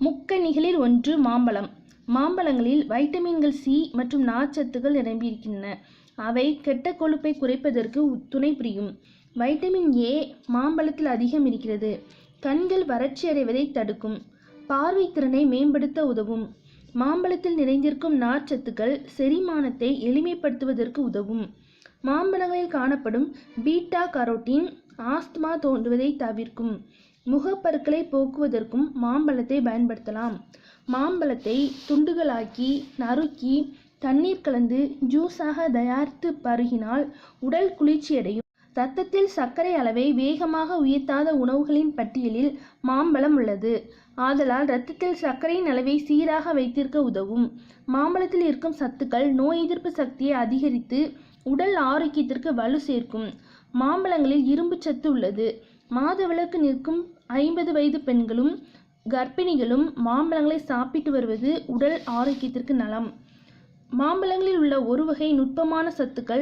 முக்கணிகளில் ஒன்று மாம்பழம். மாம்பழங்களில் வைட்டமின்கள் சி மற்றும் நார்ச்சத்துகள் நிரம்பியிருக்கின்றன. அவை கெட்ட கொழுப்பை குறைப்பதற்கு துணை புரியும். வைட்டமின் ஏ மாம்பழத்தில் அதிகம் இருக்கிறது. கண்கள் வறட்சியடைவதை தடுக்கும். பார்வை திறனை மேம்படுத்த உதவும். மாம்பழத்தில் நிறைந்திருக்கும் நார்ச்சத்துக்கள் செரிமானத்தை எளிமைப்படுத்துவதற்கு உதவும். மாம்பழங்களில் காணப்படும் பீட்டா கரோட்டின் ஆஸ்துமா தோன்றுவதை தவிர்க்கும். முகப்பற்களை போக்குவதற்கும் மாம்பழத்தை பயன்படுத்தலாம். மாம்பழத்தை துண்டுகளாக்கி நறுக்கி தண்ணீர் கலந்து ஜூஸாக தயாரித்து பருகினால் உடல் குளிர்ச்சியடையும். ரத்தத்தில் சர்க்கரை அளவை வேகமாக உயர்த்தாத உணவுகளின் பட்டியலில் மாம்பழம் உள்ளது. ஆதலால் இரத்தத்தில் சர்க்கரையின் அளவை சீராக வைத்திருக்க உதவும். மாம்பழத்தில் இருக்கும் சத்துக்கள் நோய் எதிர்ப்பு சக்தியை அதிகரித்து உடல் ஆரோக்கியத்திற்கு வலு சேர்க்கும். மாம்பழங்களில் இரும்பு சத்து உள்ளது. மாதவிளக்கு நிற்கும் ஐம்பது வயது பெண்களும் கர்ப்பிணிகளும் மாம்பழங்களை சாப்பிட்டு வருவது உடல் ஆரோக்கியத்திற்கு நலம். மாம்பழங்களில் உள்ள ஒரு வகை நுட்பமான சத்துக்கள்